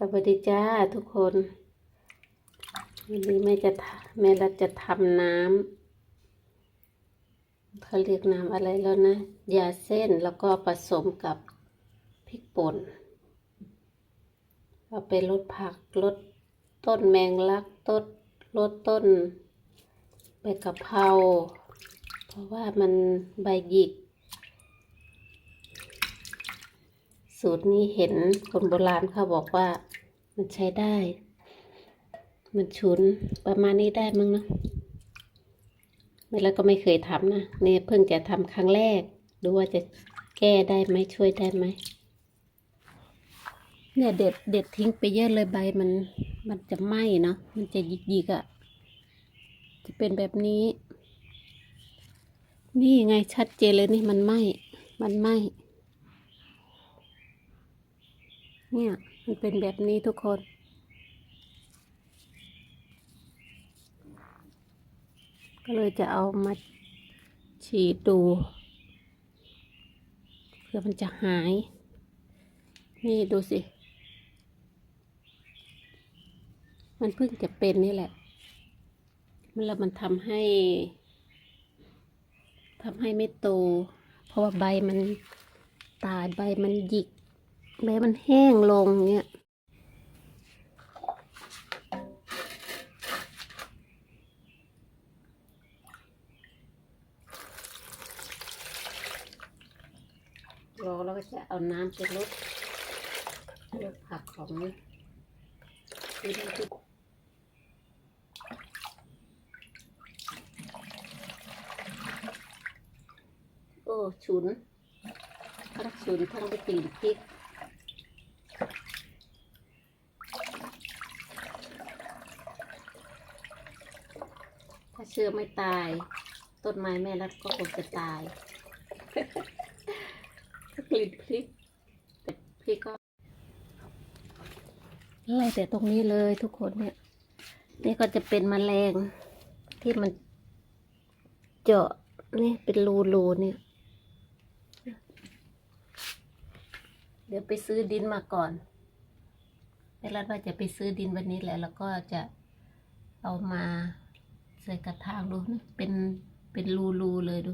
สวัสดีจ้าทุกคนวันนี้แม่จะแม่รัดจะทำน้ำเขาเรียกน้ำอะไรแล้วนะ ยาเส้นแล้วก็ผสมกับพริกป่นเอาไปลดผักลดต้นแมงลักต้นลดต้นใบกะเพราเพราะว่ามันใบหยิก สูตรนี้เห็นคนโบราณเขาบอกว่า มันใช้ได้ มันฉุนประมาณนี้ได้มั้งเนอะไม่แล้วก็ไม่เคยทำนะเนี่ยเพิ่งจะทำครั้งแรก ดูว่าจะแก้ได้ไหมช่วยได้ไหม เนี่ยเด็ดเด็ดทิ้งไปเยอะเลยใบมัน มันจะไหม้เนาะ มันจะหยิกหยิกอะ่ะ จะเป็นแบบนี้ นี่ไงชัดเจนเลยนี่มันไหม้ มันไหม้ เนี่ย มันเป็นแบบนี้ทุกคน ก็เลยจะเอามาฉีดดูเพื่อมันจะหาย นี่ดูสิ มันเพิ่งจะเป็นนี่แหละ มันแล้วมันทำให้ทำให้ไม่โต เพราะว่าใบมันตายใบมันหยิก ใบมันแห้งลงเนี่ยรอแล้วก็จะเอาน้ำไปลดลดผักของนี่โอ้ ฉุนทั้งฉุนทั้งไปกลิ่นพริก เชื้อไม่ตาย ต้นไม้แม่รัดก็คงจะตายกลิ่นพริกแต่พริกก็ไล่แต่ตรงนี้เลยทุกคนเนี่ย นี่ก็จะเป็นแมลงที่มันเจาะนี่เป็นรูรูเนี่ย เดี๋ยวไปซื้อดินมาก่อนแม่รัดว่าจะไปซื้อดินวันนี้แหละแล้วก็จะเอามา ใส่กระถางดูนะเป็นเป็นรูรูๆเลยดู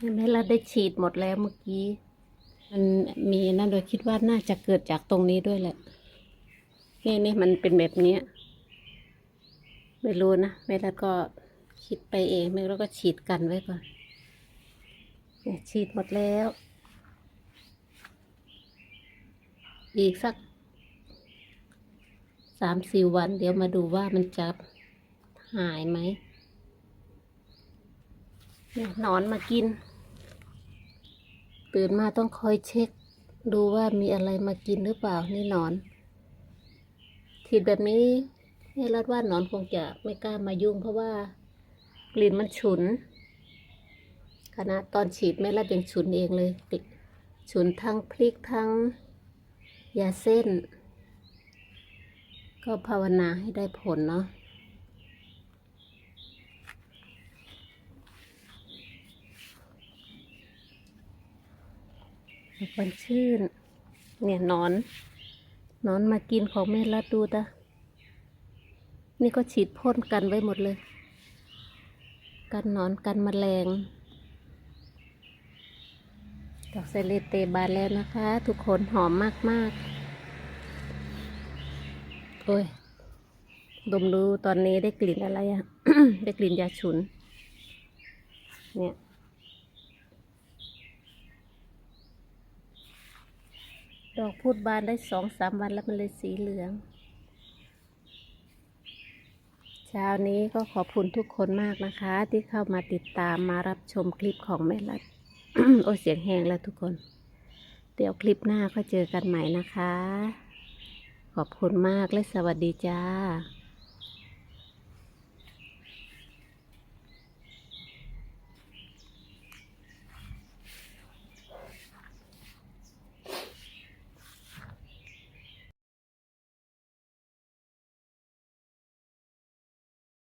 แม่เราได้ฉีดหมดแล้วเมื่อกี้ มันมีนั่นโดยคิดว่าน่าจะเกิดจากตรงนี้ด้วยแหละ นี่นี่มันเป็นแบบนี้ ไม่รู้นะแม่แล้วก็คิดไปเองแม่แล้วก็ฉีดกันไว้ก่อนเนี่ยฉีดหมดแล้ว อีกสักสามสี่วัน เดี๋ยวมาดูว่ามันจะหายไหมเนี่ยหนอนมากิน ตื่นมาต้องคอยเช็ค ดูว่ามีอะไรมากินหรือเปล่านี่นอนฉีดแบบนี้แม่รัดว่าหนอนคงจะไม่กล้ามายุ่ง เพราะว่ากลิ่นมันฉุนขนาดตอนฉีดแม่รัดยังฉุนเองเลยฉุนทั้งพริกทั้งยาเส้น ก็ภาวนาให้ได้ผลเนาะ มันชื่น เนี่ยนอน นอนมากินของแม่รัดดูตะนี่ก็ฉีดพ่นกันไว้หมดเลย กันนอนกันแมลง ดอกไซเลเตบานแล้วนะคะ ทุกคนหอมมาก ๆ โอ้ย ดมดูตอนนี้ได้กลิ่นอะไรอะ ได้กลิ่นยาฉุน เนี่ย ดอกพูดบานได้สองสามวันแล้วมันเลยสีเหลือง เช้านี้ก็ขอบคุณทุกคนมากนะคะ ที่เข้ามาติดตามมารับชมคลิปของแม่รัดโอ้เสียงแห้งแล้วทุกคน เดี๋ยวคลิปหน้าก็เจอกันใหม่นะคะ ขอบคุณมากและสวัสดีจ้า